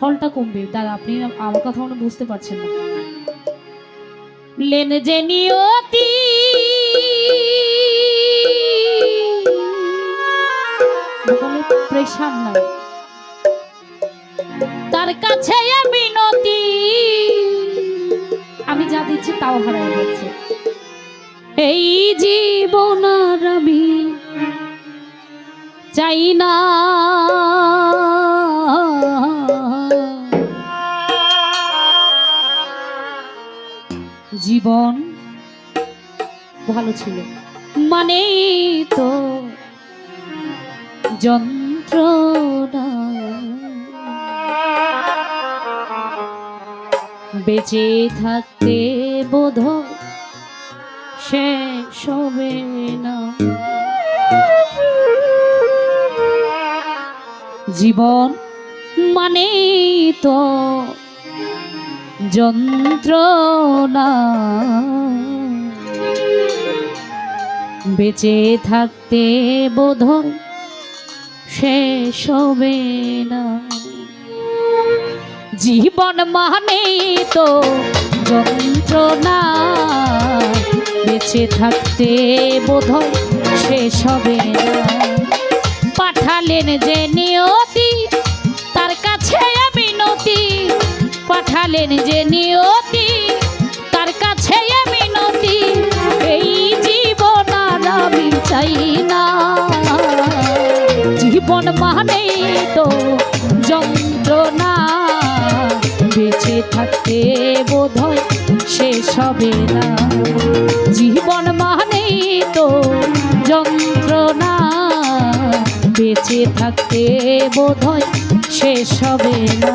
ফলটা কমবে। দাদা আপনি আমার কথা মনে বুঝতে পারছেন না। লেন বলে প্রেশার তার কাছে বিনতি আমি যা দিচ্ছি তাও হারাই যাচ্ছে। এই জীবন আমি চাই না। জীবন ভালো ছিল। মানে তো যন্ত্রণা। বেঁচে থাকতে বোধ শেষ হবে না। জীবন মানে তো যন্ত্রণা। বেঁচে থাকতে বোধ শেষ হবে না। জীবন মানে তো যন্ত্রণা। বেঁচে থাকতে বোধ শেষ হবে না। পাঠালেন যে নিয়তি পাঠালেন যে নিয়তি, তার কাছে মিনতি এই জীবন আর আমি চাই না। জীবন মানে তো যন্ত্রণা, বেঁচে থাকতে বোধ শেষ হবে না। জীবন মানে তো যন্ত্রণা, বেঁচে থাকতে বোধ শেষ হবে না।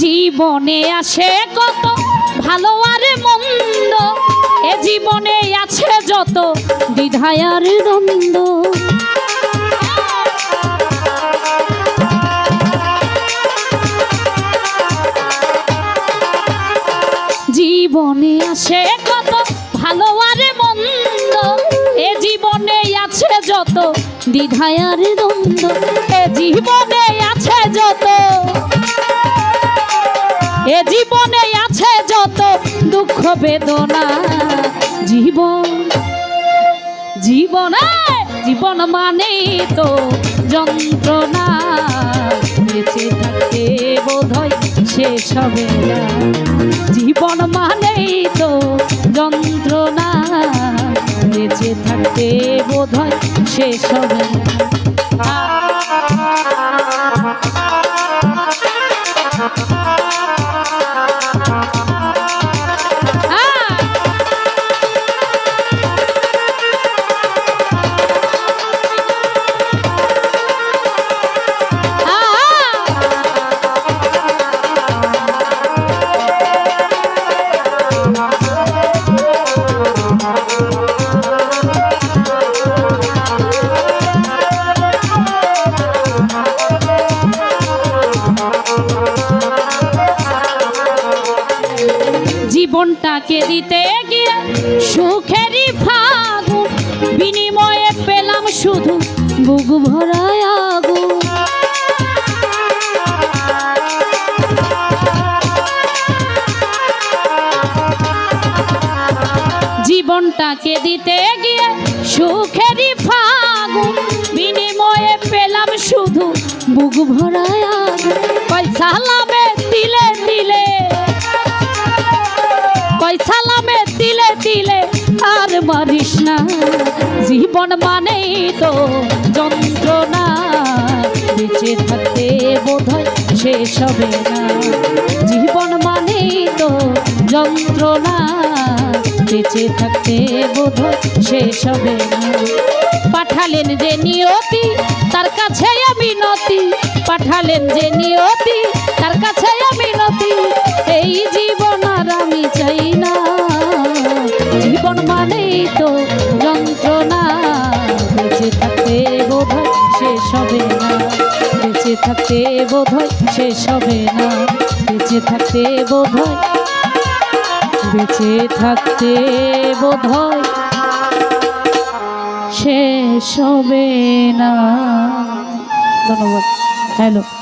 জীবনে আসে কত ভালো আর মন্দ, এ জীবনে আছে যত দ্বিধায় দ্বন্দ্ব। জীবনে আসে কত ভালো আর মন্দ, এ জীবনে আছে যত দ্বিধায় আর দ্বন্দ্ব। এ জীবনে আছে যত, এ জীবনে দুঃখ বেদনা, জীবন। জীবন জীবন মানে তো যন্ত্রণা। বেঁচে থাকতে বোধ হয় শেষ হবে জীবন মানেই তো যন্ত্রণা। বেঁচে থাকতে বোধ হয় শেষ হবে না। জীবনটাকে দিতে গিয়ে, সুখেরই ফাগুন, বিনিময়ে পেলাম শুধু বুক ভরায় আগুন। জীবনটাকে দিতে গিয়ে, সুখেরই ফাগুন, বিনিময়ে পেলাম শুধু বুক ভরায় আগুন। পয়সা লাভে দিলে দিলে পয়সা লাভে দিলে দিলে আর মারিস না, জীবন মানেই তো যন্ত্রণা। বেঁচে থাকতে বোধ হয় শেষ হবে না। জীবন মানেই তো যন্ত্রণা। বেঁচে থাকতে বোধ হয় শেষ হবে না। পাঠালেন যে নিয়তি, তার কাছে আমি নতি। পাঠালেন যে নিয়তি, তার কাছে আমি নতি। থাকতে বোধহয় শেষ হবে না। বেঁচে থাকতে বোধ হয় বেঁচে থাকতে বোধ হয় শেষ হবে না। ধন্যবাদ। হ্যালো।